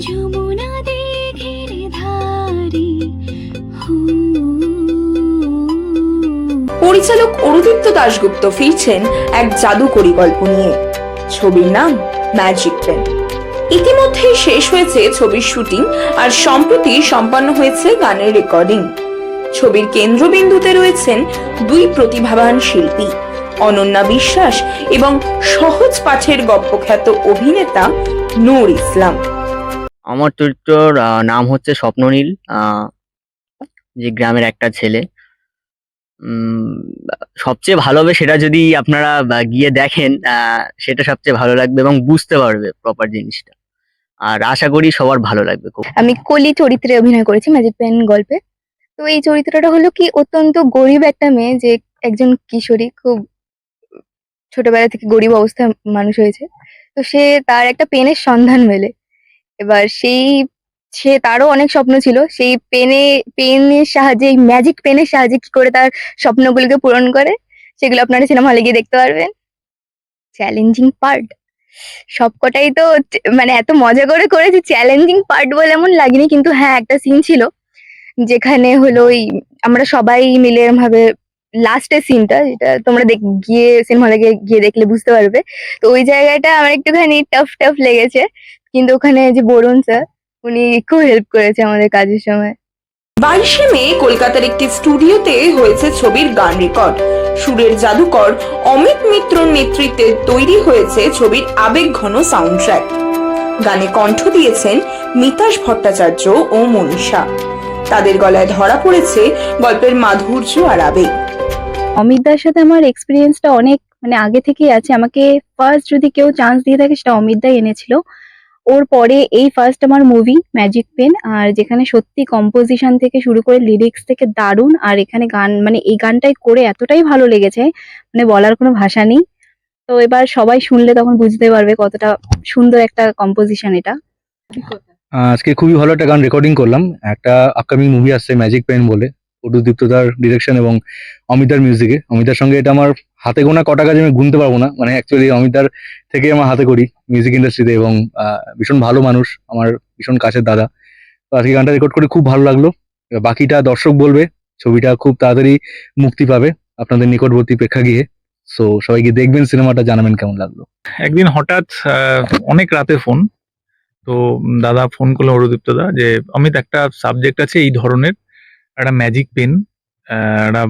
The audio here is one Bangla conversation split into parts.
যমুনা ধারে পরিচালক অরুদিত্য দাশগুপ্ত ফিরছেন এক জাদুকরি গল্প নিয়ে। ছবির নাম ম্যাজিক পেন। ইতিমধ্যেই শেষ হয়েছে ছবির শুটিং আর সম্প্রতি সম্পন্ন হয়েছে গানের রেকর্ডিং। ছবির কেন্দ্রবিন্দুতে রয়েছেন দুই প্রতিভাবান শিল্পী। অনন্যা বিশ্বাস এবং সহজ পাঠের গপ্পখ্যাত অভিনেতা নূর ইসলাম। আমার চরিত্রর আহ, নাম হচ্ছে স্বপ্ননীল আহ, যে গ্রামের একটা ছেলে। উম, সবচেয়ে ভালো হবে সেটা যদি আপনারা গিয়ে দেখেন আহ, সেটা সবচেয়ে ভালো লাগবে এবং বুঝতে পারবে প্রপার জিনিসটা। আর আশা করি সবার ভালো লাগবে খুব। আমি কলি চরিত্রে অভিনয় করেছি ম্যাজিক পেন গল্পে। তো এই চরিত্রটা হলো কি অত্যন্ত গরিব একটা মেয়ে যে একজন কিশোরী খুব ছোটবেলা থেকে গরিব অবস্থায় মানুষ হয়েছে। তো সে তার একটা পেনের সন্ধান মেলে। এবার সেই, সে তারও অনেক স্বপ্ন ছিল। সেই পেনে, পেনের সাহায্যে ম্যাজিক পেনের সাহায্যে কি করে তার স্বপ্নগুলোকে পূরণ করে, সেগুলো আপনারা সিনেমা হলে গিয়ে দেখতে পারবেন। চ্যালেঞ্জিং পার্ট সবকটাই তো মানে এত মজা করে করেছি চ্যালেঞ্জিং পার্ট বলে এমন লাগেনি, কিন্তু হ্যাঁ একটা সিন ছিল। যেখানে হলো ওই, আমরা সবাই মিলে ভাবে লাস্টের সিনটা যেটা তোমরা গিয়ে সিনেমা হলে গিয়ে দেখলে বুঝতে পারবে। তো ওই জায়গাটা আমার একটুখানি টাফ টাফ লেগেছে। কিন্তু ওখানে যে বরুণ স্যার উনি খুব হেল্প করেছে আমাদের কাজের সময়। বাইশে মে কলকাতার একটি স্টুডিওতে হয়েছে ছবির গান রেকর্ড সুরের জাদুকর অমিত মিত্রর নেতৃত্বে তৈরি হয়েছে ছবির আবেগ ঘন সাউন্ড ট্র্যাক গানে কণ্ঠ দিয়েছেন মিতাশ ভট্টাচার্য ও মনীষা। তাদের গলায় ধরা পড়েছে গল্পের মাধুর্য আর আবেগ। অমিতদার সাথে আমার এক্সপিরিয়েন্সটা অনেক মানে আগে থেকেই আছে। আমাকে ফার্স্ট যদি কেউ চান্স দিয়ে থাকে সেটা অমিত অমিতদাই এনেছিল। ওর পরে এই ফার্স্ট আমার মুভি ম্যাজিক পেন আর যেখানে সত্যি কম্পোজিশন থেকে শুরু করে লিরিক্স থেকে দারুণ আর এখানে গান মানে এই গানটাই করে এতটাই ভালো লেগেছে মানে বলার কোনো ভাষা নেই। তো এবার সবাই শুনলে তখন বুঝতে পারবে কতটা সুন্দর একটা কম্পোজিশন এটা। আজকে খুবই ভালো একটা গান রেকর্ডিং করলাম। একটা আপকামিং মুভি আসছে ম্যাজিক পেন বলে। অরুদীপ্তদার ডিরেকশন এবং অমিতার মিউজিকে অমিতার সঙ্গে এটা আমার হাতে গোনা কটা কাজ আমি গুনতে পারব না। মানে অ্যাকচুয়ালি অমিতার থেকে আমার হাতে করি মিউজিক ইন্ডাস্ট্রিতে এবং ভীষণ ভালো মানুষ, আমার ভীষণ কাছের দাদা। তো আজকে গানটা রেকর্ড করে খুব ভালো লাগল। বাকিটা দর্শক বলবে, ছবিটা খুব তাড়াতাড়ি মুক্তি পাবে আপনাদের নিকটবর্তী প্রেক্ষাগৃহে। সো সবাই গিয়ে দেখবেন, সিনেমাটা জানাবেন কেমন লাগল। একদিন হঠাৎ অনেক রাতে ফোন তো দাদা ফোন করল অরুদীপ্ত দা যে, অমিত একটা সাবজেক্ট আছে এই ধরনের একটা ম্যাজিক পেন একটা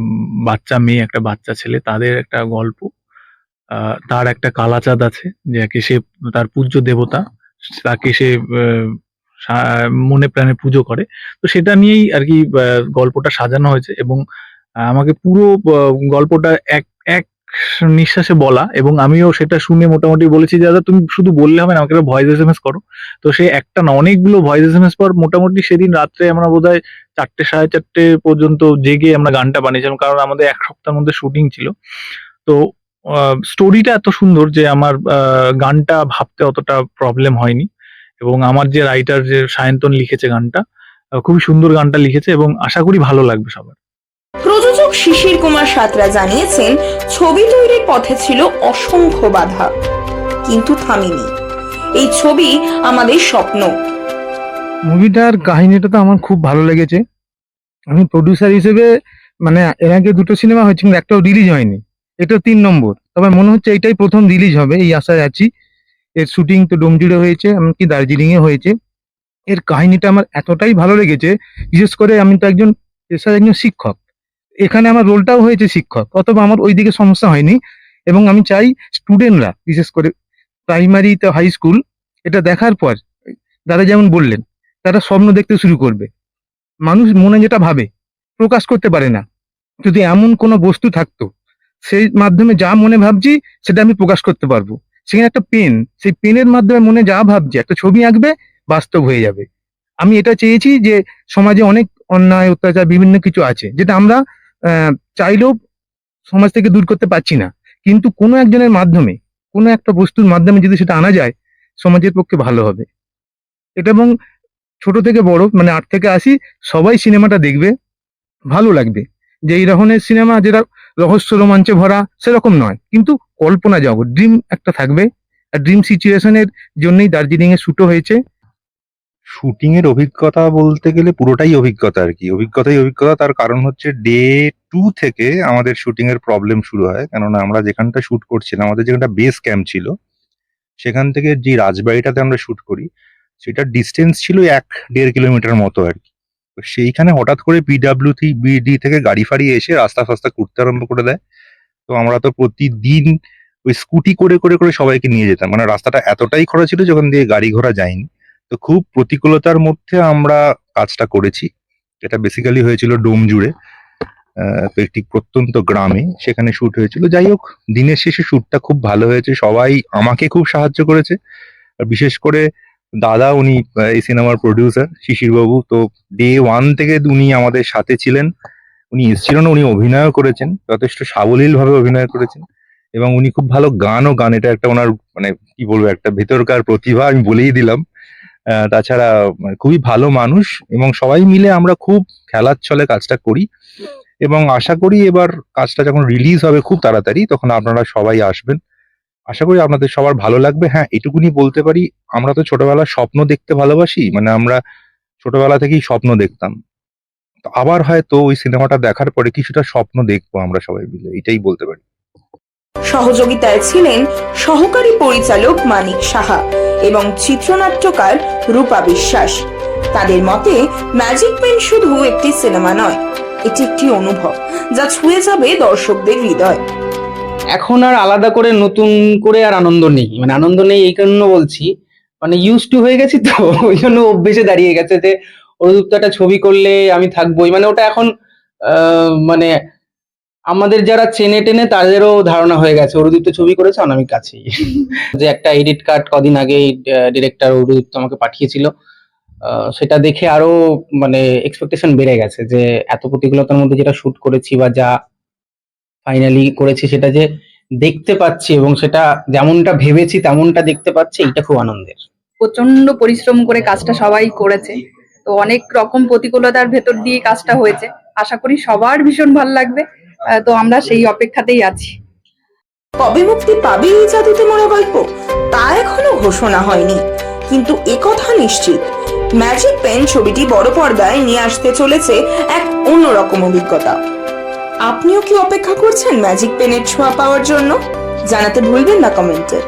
বাচ্চা মেয়ে, একটা বাচ্চা ছেলে, তাদের একটা গল্প তার একটা কালাচাঁদ আছে যাকে সে তার পূজ্য দেবতা, তাকে সে মনে প্রাণে পুজো করে। তো সেটা নিয়েই আর কি গল্পটা সাজানো হয়েছে এবং আমাকে পুরো গল্পটা এক নিঃশ্বাসে বলা এবং আমিও সেটা শুনে মোটামুটি বলেছি দাদা, তুমি শুধু বললে হবে না, আমাকে ভয়েস এস এম এস করো। তো সে একটা না, অনেকগুলো ভয়েস এস এম এস পর মোটামুটি সেদিন রাত্রে আমরা বোধ হয় চারটে, সাড়ে চারটে পর্যন্ত জেগে আমরা গানটা বানিয়েছিলাম, কারণ আমাদের এক সপ্তাহের মধ্যে শুটিং ছিল। তো স্টোরিটা এত সুন্দর যে, আমার গানটা ভাবতে অতটা প্রবলেম হয়নি এবং আমার যে রাইটার যে সায়ন্তন লিখেছে গানটা খুবই সুন্দর গানটা লিখেছে এবং আশা করি ভালো লাগবে সবার। প্রযোজক শিশির কুমার সাতরা জানিয়েছেন, ছবি তৈরির পথে ছিল অসংখ্য বাধা, কিন্তু থামিনি। এই ছবি আমাদের স্বপ্ন। মুভিটার কাহিনীটা তো আমার খুব ভালো লেগেছে। আমি প্রডিউসার হিসেবে মানে এর আগে দুটো সিনেমা হয়েছে, কিন্তু একটাও রিলিজ হয়নি। এটা তিন নম্বর। তবে মনে হচ্ছে এটাই প্রথম রিলিজ হবে, এই আশায় আছি। এর শুটিং তো ডোমজুড়ে হয়েছে, এমনকি দার্জিলিংয়ে হয়েছে। এর কাহিনীটা আমার এতটাই ভালো লেগেছে, বিশেষ করে আমি তো একজন পেশার একজন শিক্ষক। এখানে আমার রোলটাও হয়েছে শিক্ষক, অথবা আমার ওইদিকে সমস্যা হয়নি। এবং আমি চাই স্টুডেন্টরা বিশেষ করে প্রাইমারি তো হাই স্কুল এটা দেখার পর, দাদা যেমন বললেন, তারা স্বপ্ন দেখতে শুরু করবে। মানুষ মনে যেটা ভাবে, প্রকাশ করতে পারে না। যদি এমন কোনো বস্তু থাকতো, সেই মাধ্যমে যা মনে ভাবছি, সেটা আমি প্রকাশ করতে পারব। সেখানে একটা পেন সেই পেনের মাধ্যমে মনে যা ভাবছি, একটা ছবি আঁকবে, বাস্তব হয়ে যাবে। আমি এটা চেয়েছি যে সমাজে অনেক অন্যায়, অত্যাচার, বিভিন্ন কিছু আছে, যেটা আমরা চাইলেও সমাজ থেকে দূর করতে পারছি না। কিন্তু কোনো একজনের মাধ্যমে, কোনো একটা বস্তুর মাধ্যমে যদি সেটা আনা যায়, সমাজের পক্ষে ভালো হবে। এটা এবং ছোট থেকে বড় মানে আট থেকে আসি সবাই সিনেমাটা দেখবে, ভালো লাগবে। যে এই ধরনের সিনেমা যেটা রহস্য, রোমাঞ্চে ভরা, সেরকম নয়। কিন্তু কল্পনা জগৎ ড্রিম একটা থাকবে। আর ড্রিম সিচুয়েশনের জন্যই দার্জিলিং এ শুটও হয়েছে। শুটিং এর অভিজ্ঞতা বলতে গেলে পুরোটাই অভিজ্ঞতা আর কি। অভিজ্ঞতাই অভিজ্ঞতা, তার কারণ হচ্ছে ডে টু থেকে আমাদের শুটিং এর প্রবলেম শুরু হয়। কেননা আমরা যেখানটা শুট করছিলাম, আমাদের যেখানটা বেস ক্যাম্প ছিল, সেখান থেকে যে রাজবাড়িটাতে আমরা শুট করি সেটার ডিস্টেন্স ছিল এক দেড় কিলোমিটার মতো আর কি। তো সেইখানে হঠাৎ করে পিডাব্লিউ বিডি থেকে গাড়ি ফাড়ি এসে রাস্তা ফাস্তা করতে আরম্ভ করে দেয়। তো আমরা তো প্রতিদিন ওই স্কুটি করে করে করে সবাইকে নিয়ে যেতাম। মানে রাস্তাটা এতটাই খরা ছিল যখন দিয়ে গাড়ি ঘোড়া যায়নি। তো খুব প্রতিকূলতার মধ্যে আমরা কাজটা করেছি। এটা বেসিক্যালি হয়েছিল ডোম জুড়ে একটি প্রত্যন্ত গ্রামে। সেখানে শ্যুট হয়েছিল। যাই হোক, দিনের শেষে শ্যুটটা খুব ভালো হয়েছে। সবাই আমাকে খুব সাহায্য করেছে। বিশেষ করে দাদা, উনি এই সিনেমার প্রডিউসার শিশির বাবু তো ডে ওয়ান থেকে উনি আমাদের সাথে ছিলেন। উনি এসেছিলেন, উনি অভিনয়ও করেছেন। যথেষ্ট সাবলীল ভাবে অভিনয় করেছেন। এবং উনি খুব ভালো গানও, গান এটা একটা ওনার মানে কি বলব, একটা ভেতরকার প্রতিভা আমি বলেই দিলাম। তাছাড়া খুবই ভালো মানুষ এবং সবাই মিলে আমরা খুব খেলার ছলে কাজটা করি। এবং আশা করি এবার কাজটা যখন রিলিজ হবে খুব তাড়াতাড়ি, তখন আপনারা সবাই আসবেন। আশা করি আপনাদের সবার ভালো লাগবে। হ্যাঁ এটুকুনি বলতে পারি, আমরা তো ছোটবেলার স্বপ্ন দেখতে ভালোবাসি মানে আমরা ছোটবেলা থেকেই স্বপ্ন দেখতাম। আবার হয়তো ওই সিনেমাটা দেখার পরে কিছুটা স্বপ্ন দেখব আমরা সবাই মিলে, এটাই বলতে পারি। সহযোগিতায় ছিলেন সহকারী পরিচালক মানিক সাহা এবং চিত্রনাট্যকার রূপা বিশ্বাস। তাদের মতে ম্যাজিক পেন শুধু একটি সিনেমা নয়, এটি একটি অনুভব, যা ছুঁয়ে যাবে দর্শকদের হৃদয়। এখন আর আলাদা করে নতুন করে আর আনন্দ নেই। মানে আনন্দ নেই এই জন্য বলছি মানে ইউজ টু হয়ে গেছি তো, ওই জন্য অভ্যেসে দাঁড়িয়ে গেছে যে অরুদুপ্ত একটা ছবি করলে আমি থাকবোই। মানে ওটা এখন মানে আমাদের যারা চেনে টেনে তাদেরও ধারণা হয়ে গেছে। অরুদীপ্ত ছবি করেছে অনামিক কাছেই। যে একটা এডিট কার্ড কদিন আগে ডিরেক্টর অরুদীপ্ত আমাকে পাঠিয়েছিল। সেটা দেখে আরও মানে এক্সপেকটেশন বেড়ে গেছে যে এত প্রতিকূলতার মধ্যে যেটা শুট করেছি বা যা ফাইনালি করেছি সেটা যে দেখতে পাচ্ছি এবং সেটা যেমনটা ভেবেছি তেমনটা দেখতে পাচ্ছি এটা খুব আনন্দের। প্রচণ্ড পরিশ্রম করে কাজটা সবাই করেছে। তো অনেক রকম প্রতিকূলতার ভেতর দিয়ে কাজটা হয়েছে। আশা করি সবার ভীষণ ভালো লাগবে। তো আমরা সেই অপেক্ষাতেই আছি। কবে মুক্তি পাবে এই জাদুতে মরা গল্প? তা এখনও ঘোষণা হয়নি। কিন্তু একথা নিশ্চিত। ম্যাজিক পেন ছবিটি বড় পর্দায় নিয়ে আসতে চলেছে এক অন্যরকম অভিজ্ঞতা। আপনিও কি অপেক্ষা করছেন ম্যাজিক পেনের ছোঁয়া পাওয়ার জন্য? জানাতে ভুলবেন না কমেন্টে।